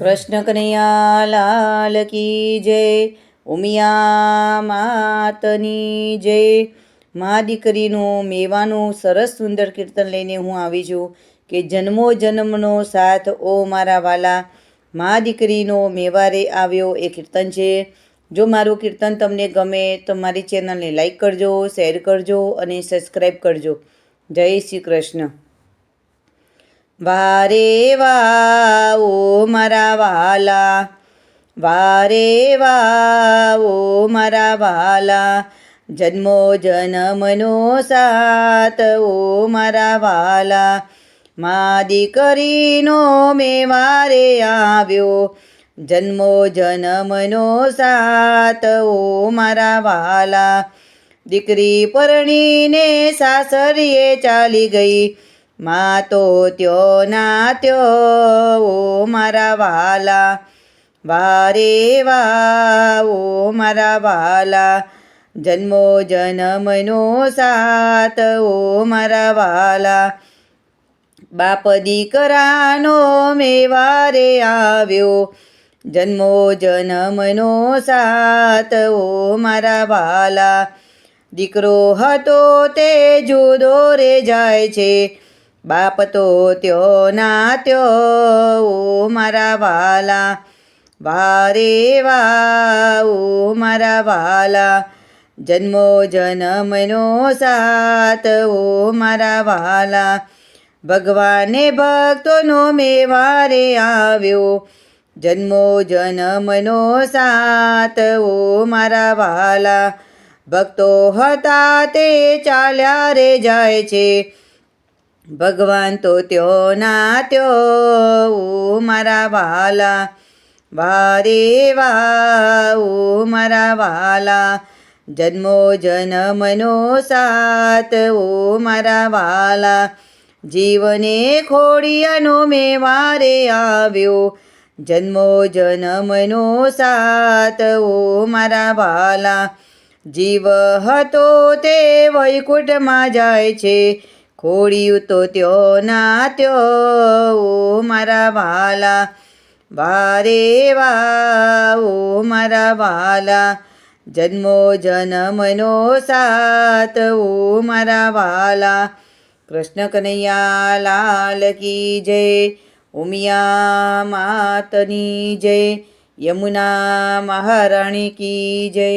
કૃષ્ણ કનૈયા લાલ કી જય ઉમિયા માતની જય. મા દીકરીનું મેવાનું સરસ સુંદર કીર્તન લઈને હું આવી છું કે જન્મો જન્મનો સાથ ઓ મારા વાલા. મા દીકરીનો મેવારે આવ્યો એ કીર્તન છે. જો મારું કીર્તન તમને ગમે તો મારી ચેનલને લાઈક કરજો, શેર કરજો અને સબસ્ક્રાઈબ કરજો. જય શ્રી કૃષ્ણ. વારે વાઓ મારા વાલા. વારે વાઓ મારા વાલા. જન્મો જનમનો સાત ઓ મારા વાલા. મા દીકરીનો મેં વારે આવ્યો. જન્મો જનમનો સાત ઓ મારા વાલા. દીકરી પરણીને સાસરીએ ચાલી ગઈ. મા તો ત્યો ના ત્યો ઓ મારા વાલા. વારે ઓ મારા વાલા. જન્મો જન્મનો સાત ઓ મારા વાલા. બાપ દીકરાનો મેવારે આવ્યો. જન્મો જન્મનો સાત ઓ મારા વાલા. દીકરો હતો તે જુદો રે જાય છે. બાપ તો ત્યો ના ત્યો, ઓ મારા વાલા. વારે વાઓ મારા વાલા. જન્મો જનમનો સાત ઓ મારા વાલા. ભગવાને ભક્તોનો મેવારે આવ્યો. જન્મો જનમનો સાત ઓ મારા વાલા. ભક્તો હતા તે ચાલ્યા રે જાય છે. ભગવાન તો ત્યો ના ત્યો મારા વાલા, વારે ઓ મારા વાલા, જન્મો જનમનો સાત, ઓ મારા વાલા, જીવને ખોડિયાનો મેં વારે આવ્યો, જન્મો જનમનો સાત, ઓ મારા વાલા, જીવ હતો તે વૈકુંઠમાં જાય છે ખોડિયું તો ત્યો ના ત્યો, ઓ મારા વાલા, વારે વાઓ મારા વાલા, જન્મો જન્મનો સાત, ઓ મારા વાલા, કૃષ્ણ કનૈયા લાલ કી જય, ઉમિયા માતની જય, યમુના મહારાણી કી જય.